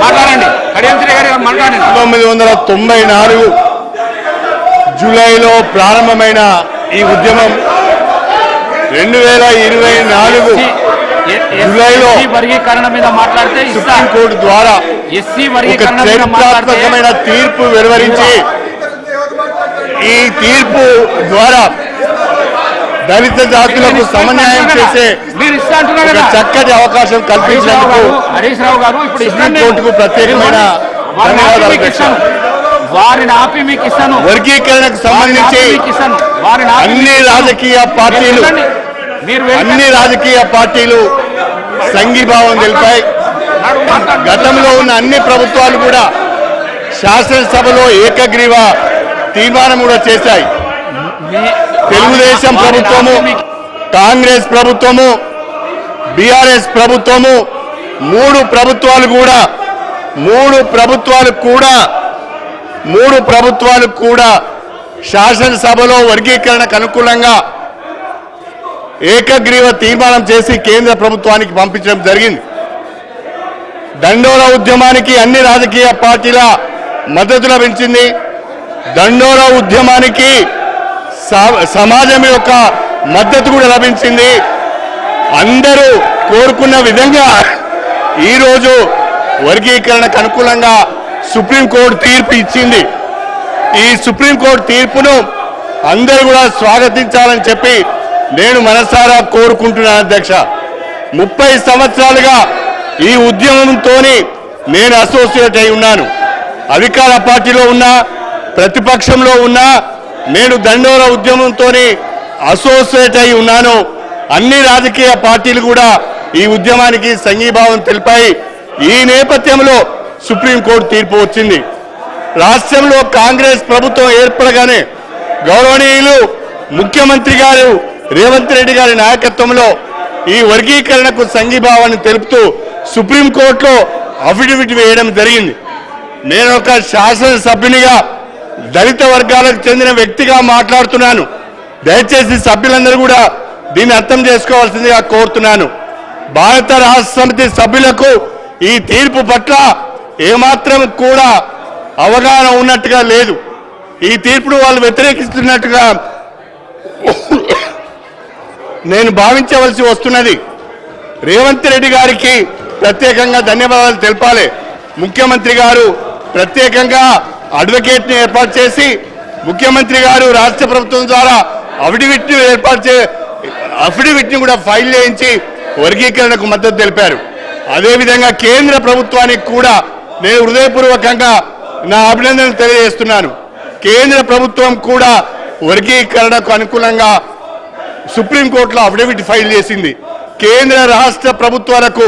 మాట్లాడండి. గారి పంతొమ్మిది వందల తొంభై నాలుగు జూలైలో ప్రారంభమైన ఈ ఉద్యమం రెండు వేల ఇరవై నాలుగు జూలైలో వర్గీకరణ మీద మాట్లాడితే సుప్రీంకోర్టు ద్వారా ఎస్సీ వర్గీకరణ తీర్పు వెలువరించి ఈ తీర్పు ద్వారా దళిత జాతులకు సమన్యాయం చేసే చక్కటి అవకాశం కల్పించినందుకు హరీష్ రావు గారు ఇప్పుడు ప్రత్యేకమైన వారిని ఆపి మీకు ఇస్తాను. వర్గీకరణకు సంబంధించి అన్ని. రాజకీయ పార్టీలు. అన్ని రాజకీయ పార్టీలు సంఘీభావం తెలిపాయి. గతంలో ఉన్న అన్ని ప్రభుత్వాలు కూడా శాసనసభలో ఏకగ్రీవ తీర్మానం కూడా చేశాయి. తెలుగుదేశం ప్రభుత్వము కాంగ్రెస్ ప్రభుత్వము బీఆర్ఎస్ ప్రభుత్వము మూడు ప్రభుత్వాలు కూడా మూడు ప్రభుత్వాలు కూడా మూడు ప్రభుత్వాలు కూడా శాసనసభలో వర్గీకరణకు అనుకూలంగా ఏకగ్రీవ తీర్మానం చేసి కేంద్ర ప్రభుత్వానికి పంపించడం జరిగింది. దండోర ఉద్యమానికి అన్ని రాజకీయ పార్టీల మద్దతు లభించింది దండోర ఉద్యమానికి సమాజం యొక్క మద్దతు కూడా లభించింది. అందరూ కోరుకున్న విధంగా ఈరోజు వర్గీకరణకు అనుకూలంగా సుప్రీంకోర్టు తీర్పు ఇచ్చింది. ఈ సుప్రీంకోర్టు తీర్పును అందరూ కూడా స్వాగతించాలని చెప్పి నేను మనసారా కోరుకుంటున్నాను అధ్యక్ష. ముప్పై సంవత్సరాలుగా ఈ ఉద్యమంతో నేను అసోసియేట్ అయి ఉన్నాను. అధికార పార్టీలో ఉన్నా ప్రతిపక్షంలో ఉన్నా నేను దండోర ఉద్యమంతో అసోసియేట్ అయి ఉన్నాను. అన్ని రాజకీయ పార్టీలు కూడా ఈ ఉద్యమానికి సంఘీభావం తెలిపాయి. ఈ నేపథ్యంలో సుప్రీంకోర్టు తీర్పు వచ్చింది. రాష్ట్రంలో కాంగ్రెస్ ప్రభుత్వం ఏర్పడగానే గౌరవనీయులు ముఖ్యమంత్రి గారు రేవంత్ రెడ్డి గారి నాయకత్వంలో ఈ వర్గీకరణకు సంఘీభావాన్ని తెలుపుతూ సుప్రీంకోర్టులో అఫిడవిట్ వేయడం జరిగింది. నేను ఒక శాసనసభ్యునిగా దళిత వర్గాలకు చెందిన వ్యక్తిగా మాట్లాడుతున్నాను. దయచేసి సభ్యులందరూ కూడా దీన్ని అర్థం చేసుకోవాల్సిందిగా కోరుతున్నాను. భారత రాష్ట్ర సమితి సభ్యులకు ఈ తీర్పు పట్ల ఏమాత్రం కూడా అవగాహన ఉన్నట్టుగా లేదు. ఈ తీర్పును వాళ్ళు వ్యతిరేకిస్తున్నట్టుగా నేను భావించవలసి వస్తున్నది. రేవంత్ రెడ్డి గారికి ప్రత్యేకంగా ధన్యవాదాలు తెలపాలి. ముఖ్యమంత్రి గారు ప్రత్యేకంగా అడ్వకేట్ని ఏర్పాటు చేసి ముఖ్యమంత్రి గారు రాష్ట్ర ప్రభుత్వం ద్వారా అఫిడవిట్ని ఏర్పాటు చే అఫిడవిట్ని కూడా ఫైల్ చేయించి వర్గీకరణకు మద్దతు తెలిపారు. అదేవిధంగా కేంద్ర ప్రభుత్వానికి కూడా నేను హృదయపూర్వకంగా నా అభినందనలు తెలియజేస్తున్నాను. కేంద్ర ప్రభుత్వం కూడా వర్గీకరణకు అనుకూలంగా సుప్రీంకోర్టులో అఫిడవిట్ ఫైల్ చేసింది. కేంద్ర రాష్ట్ర ప్రభుత్వాలకు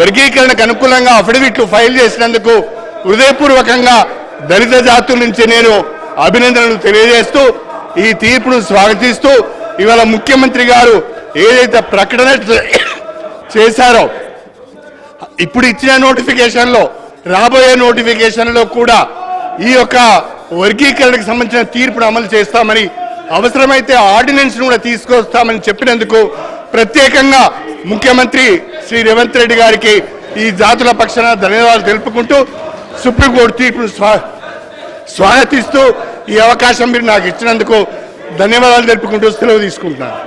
వర్గీకరణకు అనుకూలంగా అఫిడవిట్లు ఫైల్ చేసినందుకు హృదయపూర్వకంగా దళిత జాతుల నుంచి నేను అభినందనలు తెలియజేస్తూ ఈ తీర్పును స్వాగతిస్తూ ఇవాళ ముఖ్యమంత్రి గారు ఏదైతే ప్రకటన చేశారో ఇప్పుడు ఇచ్చిన నోటిఫికేషన్లో రాబోయే నోటిఫికేషన్లో కూడా ఈ యొక్క వర్గీకరణకు సంబంధించిన తీర్పును అమలు చేస్తామని అవసరమైతే ఆర్డినెన్స్ కూడా తీసుకొస్తామని చెప్పినందుకు ప్రత్యేకంగా ముఖ్యమంత్రి శ్రీ రేవంత్ రెడ్డి గారికి ఈ జాతుల పక్షాన ధన్యవాదాలు తెలుపుకుంటూ సుప్రీంకోర్టు తీర్పును స్వా స్వాగతిస్తూ ఈ అవకాశం మీరు నాకు ఇచ్చినందుకు ధన్యవాదాలు తెలుపుకుంటూ సెలవు తీసుకుంటున్నాను.